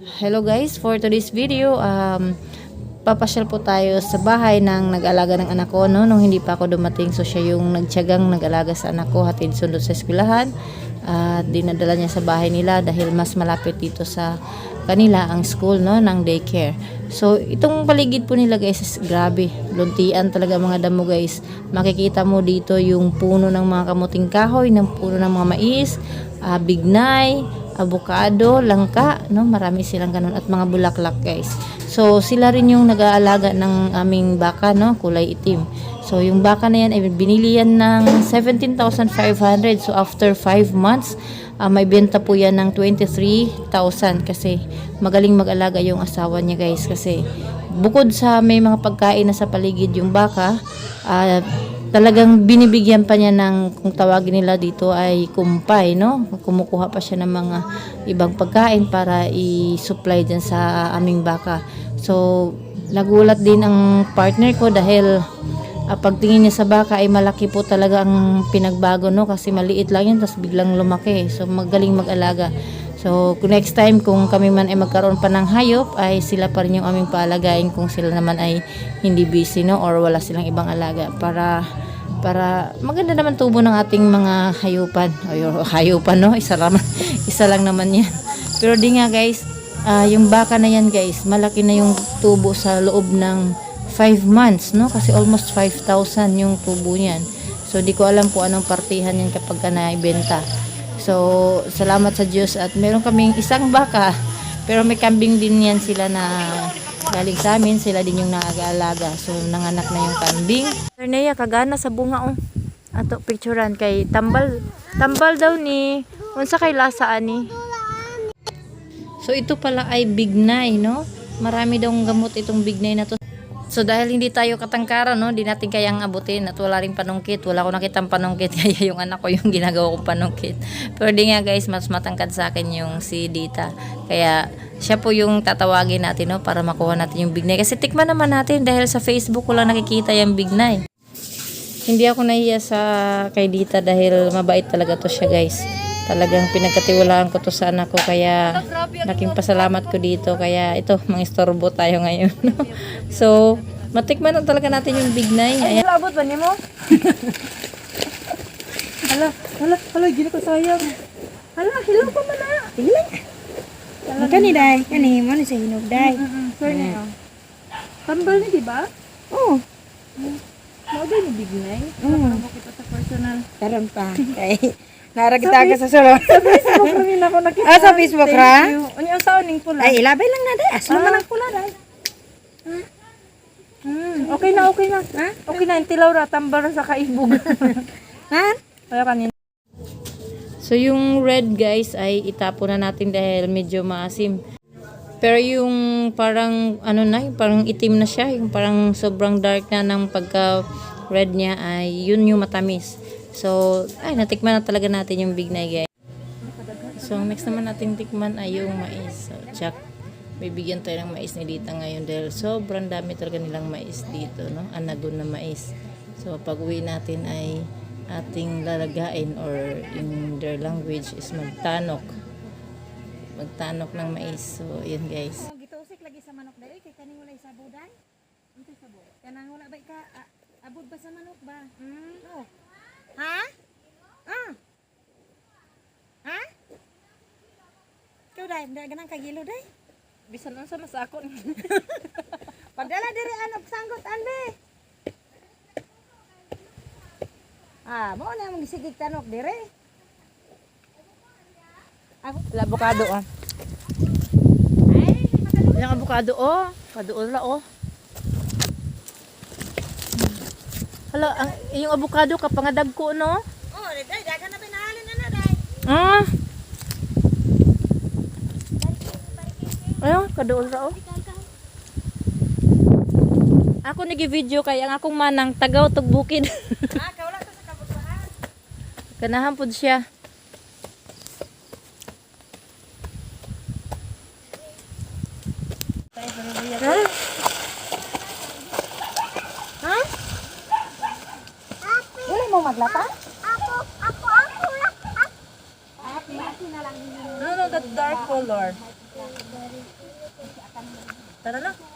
Hello guys, for today's video, um, papasyal po tayo sa bahay ng nag-alaga ng anak ko, no? Nung hindi pa ako dumating, so siya yung nagtyagang nag-alaga sa anak ko, hatid sundot sa eskwelahan. At dinadala niya sa bahay nila dahil mas malapit dito sa kanila ang school, no? Ng daycare. So, itong paligid po nila guys is grabe. Luntian talaga mga damo guys. Makikita mo dito yung puno ng mga kamuting kahoy, ng puno ng mga mais, ah, bignay, avocado, langka, no? Marami silang ganun at mga bulaklak, guys. So, sila rin yung nag-aalaga ng aming baka, no? Kulay itim. So, yung baka na yan, ay binili yan ng 17,500. So, after 5 months, ah, may benta po yan ng 23,000 kasi magaling mag-alaga yung asawa niya, guys. Kasi bukod sa may mga pagkain na sa paligid yung baka, ah, talagang binibigyan pa niya ng kung tawagin nila dito ay kumpay no kumukuha pa siya ng mga ibang pagkain para i-supply din sa aming baka so nagulat din ang partner ko dahil ah, pagtingin niya sa baka ay malaki po talaga ang pinagbago no kasi maliit lang yan tapos biglang lumaki so magaling mag-alaga So, next time kung kami man ay magkaroon pa ng hayop, ay sila pa rin yung aming paalagain kung sila naman ay hindi busy, no? Or wala silang ibang alaga. Para, para maganda naman tubo ng ating mga hayupan. O yung hayupan, no? Isa lang, isa lang naman yan. Pero di nga, guys, ah, yung baka na yan, guys, malaki na yung tubo sa loob ng 5 months, no? Kasi almost 5,000 yung tubo niyan. So, di ko alam kung anong partihan yan kapag ka naibenta. So, salamat sa Diyos at meron kaming isang baka pero may kambing din yan sila na galing sa amin. Sila din yung nag-aalaga. So, nanganak na yung kambing. Nea, kagana sa bunga oh. Ato, picturean kay tambal. Tambal daw ni. Unsa kay lasa ani? So, ito pala ay bignay, no? Marami daw gamot itong bignay na to. So dahil hindi tayo katangkaran, no, di natin kayang abutin at wala ring panungkit. Wala ko nakitang panungkit, kaya yung anak ko yung ginagawa kong panungkit. Pero di nga guys, mas matangkad sa akin yung si Dita. Kaya siya po yung tatawagin natin, no, para makuha natin yung bignay. Kasi tikman naman natin dahil sa Facebook ko lang nakikita yung bignay. Hindi ako nahiya sa kay Dita dahil mabait talaga to siya guys. Talagang pinagkatiwalaan ko to sa anak ko kaya laking pasalamat ko dito. Kaya ito, mangistorbo tayo ngayon. so, matikman na talaga natin yung bignay. Ayan. Abot ba mo? hala, hala, hala, gino ko sayang. Hala, hilaw pa man na. Hilaw. Kani day, kani mo ni sa hinog day. Sorry na yun. Tambal ni, di ba? Oh, Mao din ni Bignay. Mm. Para makita sa personal. karon pa. Kay naragita ka sa solo. Facebook rin ako nakita. Ah, sa Facebook ra? Ano yung saon ning pula? Ay, ilabay lang na day. Aslo man ang pula day. Hmm, okay na, okay na. Ha? Okay na, tilaw ra, tambal ra sa kaibog. Ha? Kaya kanina. So yung red guys ay itapo na natin dahil medyo maasim. Pero yung parang ano na, yung parang itim na siya, yung parang sobrang dark na ng pagka red niya ay yun yung matamis. So, ay natikman na talaga natin yung bignay guys. So, ang next naman natin tikman ay yung mais. So, check. Bibigyan tayo ng mais ni Dita ngayon dahil sobrang dami talaga nilang mais dito, no? Anagon na mais. So, pag uwi natin ay ating lalagain or in their language is magtanok. Magtanok ng mais. So, yun guys. Gitusik lagi sa manok day kay kani wala sa buday. Unsa sa bu? Kanang wala ba ka abot ba sa manok ba? Hmm. No. Ha? Ah. Ha? Day, ganang kagilo day. Bisan unsa mas ako. Padala diri anak sanggot ande. Ah, mo na mong sigig tanok dire. Ako Avocado ah. Yung avocado oh. Avocado la oh. Hala, ang yung avocado kapangadag ko no? Oh, day dagan na pinahalin na na day. Ah. Ayun, kadool ra oh. Ako nagi-video kay ang akong manang tagaw tug bukid. Ah, kawala to sa kabutuhan. Ganahan pud siya. Ha? Ha? Wala mo maglata? No, no, the dark color. Tara na.